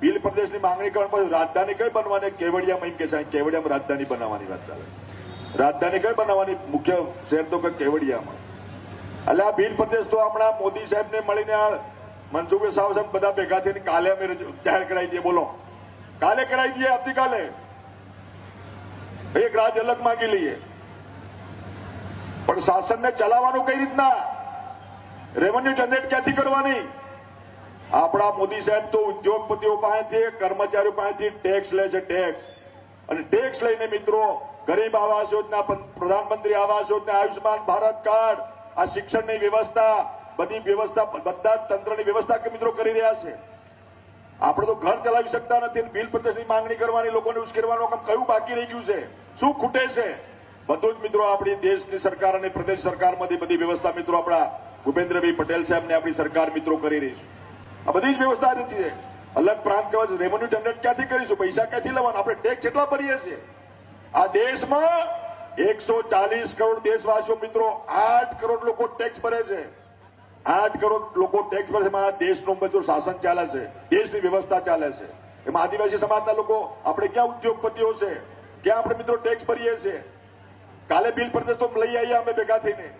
ભીલ પ્રદેશની માંગણી કરવા પછી રાજધાની કઈ બનવાની કેવડિયામાં એમ કે છે કેવડિયામાં રાજધાની બનાવવાની વાત ચાલે રાજધાની કઈ બનાવવાની મુખ્ય શહેર તો કે કેવડિયામાં? એટલે આ ભીલ પ્રદેશ તો હમણાં મોદી સાહેબને મળીને આ મનસુખભાઈ સાહેબ સાહેબ બધા ભેગા થઈને કાલે અમે જાહેર કરાવી દઈએ, બોલો. કાલે કરાવી દઈએ આવતીકાલે? એક રાજ અલગ માંગી લઈએ. પણ શાસનને ચલાવવાનું કઈ રીતના? રેવન્યુ જનરેટ ક્યાંથી કરવાની? આપણા મોદી સાહેબ તો ઉદ્યોગપતિઓ પાસેથી, કર્મચારીઓ પાસેથી ટેક્સ લે છે ટેક્સ અને ટેક્સ લઈને મિત્રો, ગરીબ આવાસ યોજના પ્રધાનમંત્રી આવાસ યોજના, આયુષ્યમાન ભારત કાર્ડ, આ શિક્ષણની વ્યવસ્થા, બધી વ્યવસ્થા બધા તંત્રની વ્યવસ્થા કે મિત્રો કરી રહ્યા છે? આપણે તો ઘર ચલાવી શકતા નથી બિલ પ્રદેશની માંગણી કરવાની, લોકોને ઉશ્કેરવાનું કામ કયું બાકી રહી ગયું છે? શું ખૂટે છે? બધું જ મિત્રો આપણી દેશની સરકાર અને પ્રદેશ સરકારમાંથી બધી વ્યવસ્થા મિત્રો આપણા ભૂપેન્દ્રભાઈ પટેલ સાહેબને આપણી સરકાર મિત્રો કરી રહી છે. આ બધી જ વ્યવસ્થા નથી અલગ પ્રાંત કહેવાય રેવન્યુ જનરેટ ક્યાંથી કરીશું? પૈસા ક્યાંથી લેવાના? આપણે ટેક્સ કેટલા ભરીએ છીએ. આ દેશમાં એકસો ચાલીસ કરોડ દેશવાસીઓ મિત્રો, આઠ કરોડ લોકો ટેક્સ ભરે છે. આઠ કરોડ લોકો ટેક્સ ભરે છે. એમાં દેશનું બધું શાસન ચાલે છે. દેશની વ્યવસ્થા ચાલે છે. એમાં આદિવાસી સમાજના લોકો, આપણે ક્યાં ઉદ્યોગપતિઓ છે? ક્યાં આપણે મિત્રો ટેક્સ ભરીએ છીએ? કાલે બિલ પ્રદેશ તો લઈ આવીએ અમે ભેગા થઈને.